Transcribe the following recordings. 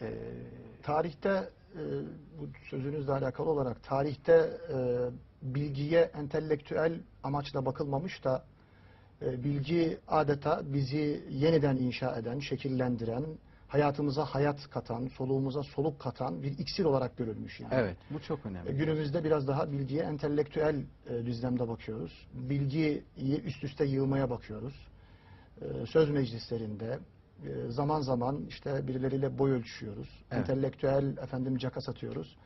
e, Tarihte e, bu sözünüzle alakalı olarak tarihte e, bilgiye entelektüel amaçla bakılmamış da e, bilgi adeta bizi yeniden inşa eden, şekillendiren, hayatımıza hayat katan, soluğumuza soluk katan bir iksir olarak görülmüş yani. evet bu çok önemli. E, Günümüzde biraz daha bilgiye entelektüel e, düzlemde bakıyoruz. Bilgiyi üst üste yığmaya bakıyoruz. E, söz meclislerinde zaman zaman işte birileriyle boy ölçüşüyoruz. Evet. Entelektüel efendim caka satıyoruz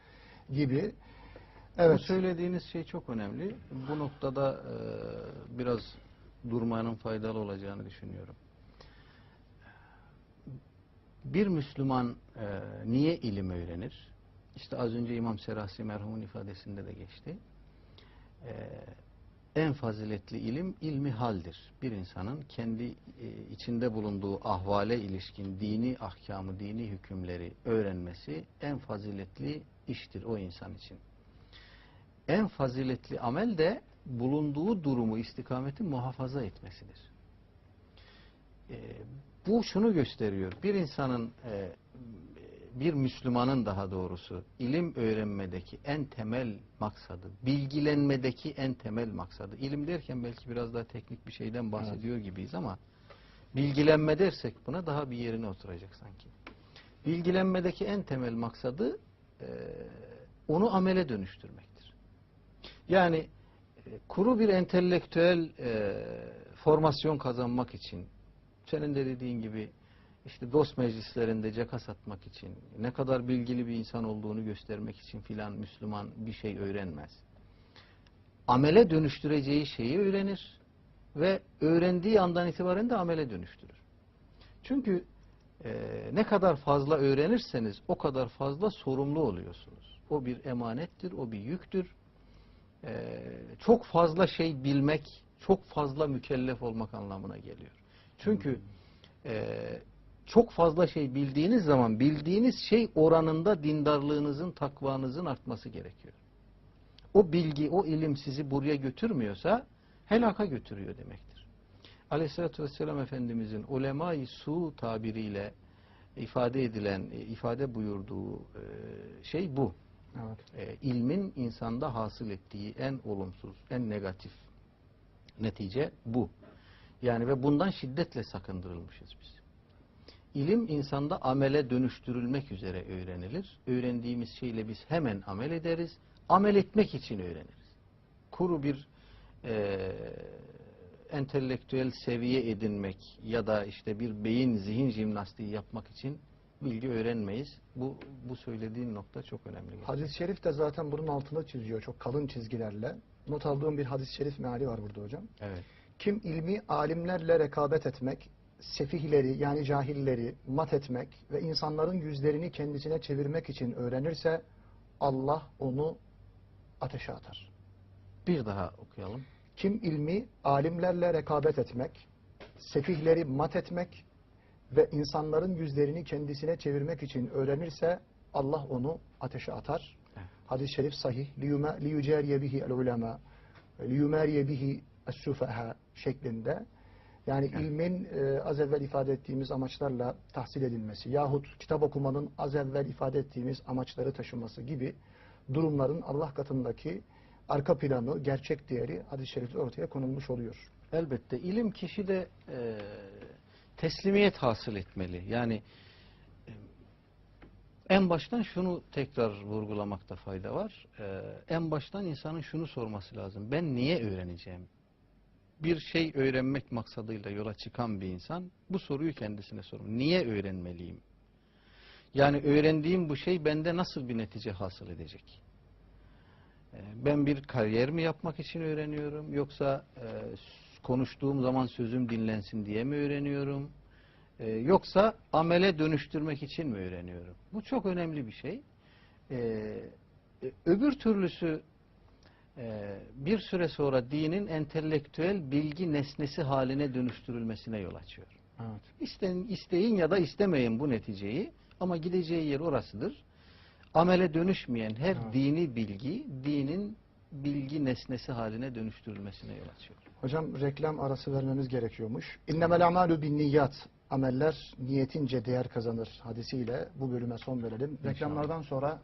gibi. Bu Evet. söylediğiniz şey çok önemli. Bu noktada e, biraz durmanın faydalı olacağını düşünüyorum. Bir Müslüman e, niye ilim öğrenir? İşte az önce İmam Serasi merhumun ifadesinde de geçti. E, en faziletli ilim ilmi haldir. Bir insanın kendi e, içinde bulunduğu ahvale ilişkin dini ahkamı, dini hükümleri öğrenmesi en faziletli iştir o insan için en faziletli amel de bulunduğu durumu, istikameti muhafaza etmesidir. Ee, bu şunu gösteriyor. Bir insanın, e, bir Müslümanın daha doğrusu ilim öğrenmedeki en temel maksadı, bilgilenmedeki en temel maksadı. İlim derken belki biraz daha teknik bir şeyden bahsediyor gibiyiz ama bilgilenme dersek buna daha bir yerine oturacak sanki. Bilgilenmedeki en temel maksadı e, onu amele dönüştürmektir. Yani e, kuru bir entelektüel e, formasyon kazanmak için, senin de dediğin gibi işte dost meclislerinde caka satmak için, ne kadar bilgili bir insan olduğunu göstermek için filan Müslüman bir şey öğrenmez. Amele dönüştüreceği şeyi öğrenir ve öğrendiği andan itibaren de amele dönüştürür. Çünkü e, ne kadar fazla öğrenirseniz o kadar fazla sorumlu oluyorsunuz. O bir emanettir, o bir yüktür. E, çok fazla şey bilmek, çok fazla mükellef olmak anlamına geliyor. Çünkü e, çok fazla şey bildiğiniz zaman bildiğiniz şey oranında dindarlığınızın, takvanızın artması gerekiyor. O bilgi, o ilim sizi buraya götürmüyorsa helaka götürüyor demektir. Aleyhisselatü Vesselam Efendimizin ulema-i su tabiriyle ifade edilen, ifade buyurduğu e, şey bu. Evet. E, ilmin insanda hasıl ettiği en olumsuz, en negatif netice bu. Yani ve bundan şiddetle sakındırılmışız biz. İlim insanda amele dönüştürülmek üzere öğrenilir. Öğrendiğimiz şeyle biz hemen amel ederiz. Amel etmek için öğreniriz. Kuru bir e, entelektüel seviye edinmek ya da işte bir beyin zihin jimnastiği yapmak için bilgi öğrenmeyiz. Bu bu söylediğin nokta çok önemli. Hadis-i şerif de zaten bunun altında çiziyor çok kalın çizgilerle. Not aldığım bir hadis-i şerif meali var burada hocam. Evet. Kim ilmi alimlerle rekabet etmek, sefihleri yani cahilleri mat etmek ve insanların yüzlerini kendisine çevirmek için öğrenirse Allah onu ateşe atar. Bir daha okuyalım. Kim ilmi alimlerle rekabet etmek, sefihleri mat etmek ve insanların yüzlerini kendisine çevirmek için öğrenirse Allah onu ateşe atar. Evet. Hadis-i şerif sahih. لِيُجَارِيَ بِهِ الْعُلَمَا لِيُمَارِيَ بِهِ السُّفَهَا şeklinde. yani ilmin e, az evvel ifade ettiğimiz amaçlarla tahsil edilmesi yahut kitap okumanın az evvel ifade ettiğimiz amaçları taşıması gibi durumların Allah katındaki arka planı, gerçek değeri hadis-i şerifte ortaya konulmuş oluyor. Elbette ilim kişide e, teslimiyet hasıl etmeli. Yani e, en baştan şunu tekrar vurgulamakta fayda var. E, en baştan insanın şunu sorması lazım. Ben niye öğreneceğim? Bir şey öğrenmek maksadıyla yola çıkan bir insan bu soruyu kendisine sormalı. Niye öğrenmeliyim? Yani öğrendiğim bu şey bende nasıl bir netice hasıl edecek? E, Ben bir kariyer mi yapmak için öğreniyorum yoksa e, konuştuğum zaman sözüm dinlensin diye mi öğreniyorum? E, yoksa amele dönüştürmek için mi öğreniyorum? Bu çok önemli bir şey. E, e, öbür türlüsü bir süre sonra dinin entelektüel bilgi nesnesi haline dönüştürülmesine yol açıyor. Evet. İsteyin, isteyin ya da istemeyin bu neticeyi ama gideceği yer orasıdır. Amele dönüşmeyen her Evet. dini bilgi, dinin bilgi nesnesi haline dönüştürülmesine yol açıyor. Hocam reklam arası vermemiz gerekiyormuş. İnnemel amalu bin niyat ameller niyetince değer kazanır hadisiyle bu bölüme son verelim. Reklamlardan sonra